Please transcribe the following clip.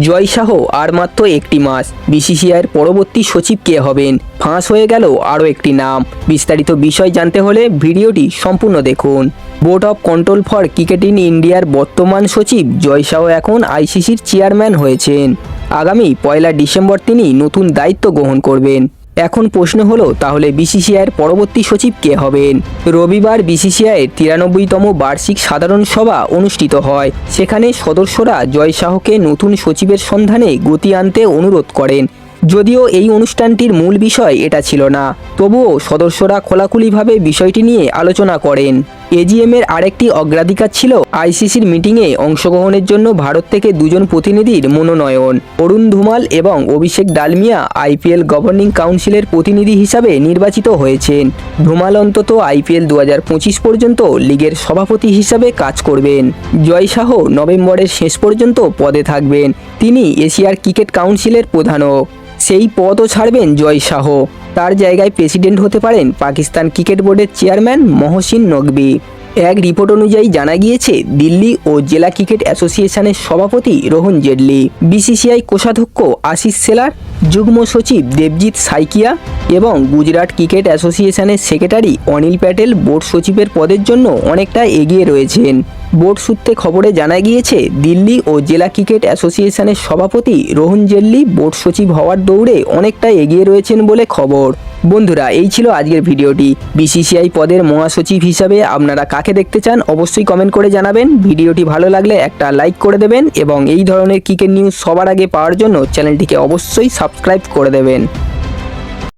জয় শাহ আর মাত্র একটি মাস। বিসিসিআইয়ের পরবর্তী সচিব কে হবেন? ফাঁস হয়ে গেল আরও একটি নাম। বিস্তারিত বিষয় জানতে হলে ভিডিওটি সম্পূর্ণ দেখুন। Board of control for cricket in ইন্ডিয়ার বর্তমান সচিব জয় শাহ এখন আইসিসির চেয়ারম্যান হয়েছেন। আগামী পয়লা ডিসেম্বর তিনি নতুন দায়িত্ব গ্রহণ করবেন। এখন প্রশ্ন হলো, তাহলে বিসিসিআইয়ের পরবর্তী সচিব কে হবেন? রবিবার বিসিসিআইয়ের তিরানব্বইতম বার্ষিক সাধারণ সভা অনুষ্ঠিত হয়। সেখানে সদস্যরা জয় শাহকে নতুন সচিবের সন্ধানে গতি আনতে অনুরোধ করেন। যদিও এই অনুষ্ঠানটির মূল বিষয় এটা ছিল না। তবুও সদস্যরা খোলাখুলিভাবে বিষয়টি নিয়ে আলোচনা করেন। এজিএম এর আরেকটি অগ্রাধিকার ছিল আইসিসির মিটিংয়ে অংশগ্রহণের জন্য ভারত থেকে দুজন প্রতিনিধির মনোনয়ন। অরুণ ধুমাল এবং অভিষেক ডালমিয়া আইপিএল গভর্নিং কাউন্সিলের প্রতিনিধি হিসাবে নির্বাচিত হয়েছেন। ধুমাল অন্তত আইপিএল দু হাজার পঁচিশ পর্যন্ত লিগের সভাপতি হিসাবে কাজ করবেন। জয় শাহ নভেম্বরের শেষ পর্যন্ত পদে থাকবেন। তিনি এশিয়ার ক্রিকেট কাউন্সিলের প্রধানও। সেই পদও ছাড়বেন জয় শাহ। তার জায়গায় প্রেসিডেন্ট হতে পারেন পাকিস্তান ক্রিকেট বোর্ডের চেয়ারম্যান মহসিন নকবি। এক রিপোর্ট অনুযায়ী জানা গিয়েছে, দিল্লি ও জেলা ক্রিকেট অ্যাসোসিয়েশনের সভাপতি রোহন জেটলি। বিসিসিআই কোষাধ্যক্ষ আশিস সেলার যুগ্ম সচিব দেবজিৎ সাইকিয়া এবং গুজরাট ক্রিকেট অ্যাসোসিয়েশনের সেক্রেটারি অনিল প্যাটেল বোর্ড সচিবের পদের জন্য অনেকটা এগিয়ে রয়েছেন। বোর্ড সূত্রে খবরে জানা গিয়েছে, দিল্লি ও জেলা ক্রিকেট অ্যাসোসিয়েশনের সভাপতি রোহন জেল্লি বোর্ড সচিব হওয়ার দৌড়ে অনেকটা এগিয়ে রয়েছেন বলে খবর। বন্ধুরা, এই ছিল আজকের ভিডিওটি। বিসিসিআই পদের মহাসচিব হিসাবে আপনারা কাকে দেখতে চান অবশ্যই কমেন্ট করে জানাবেন। ভিডিওটি ভালো লাগলে একটা লাইক করে দেবেন এবং এই ধরনের ক্রিকেট নিউজ সবার আগে পাওয়ার জন্য চ্যানেলটিকে অবশ্যই সাবস্ক্রাইব করে দেবেন।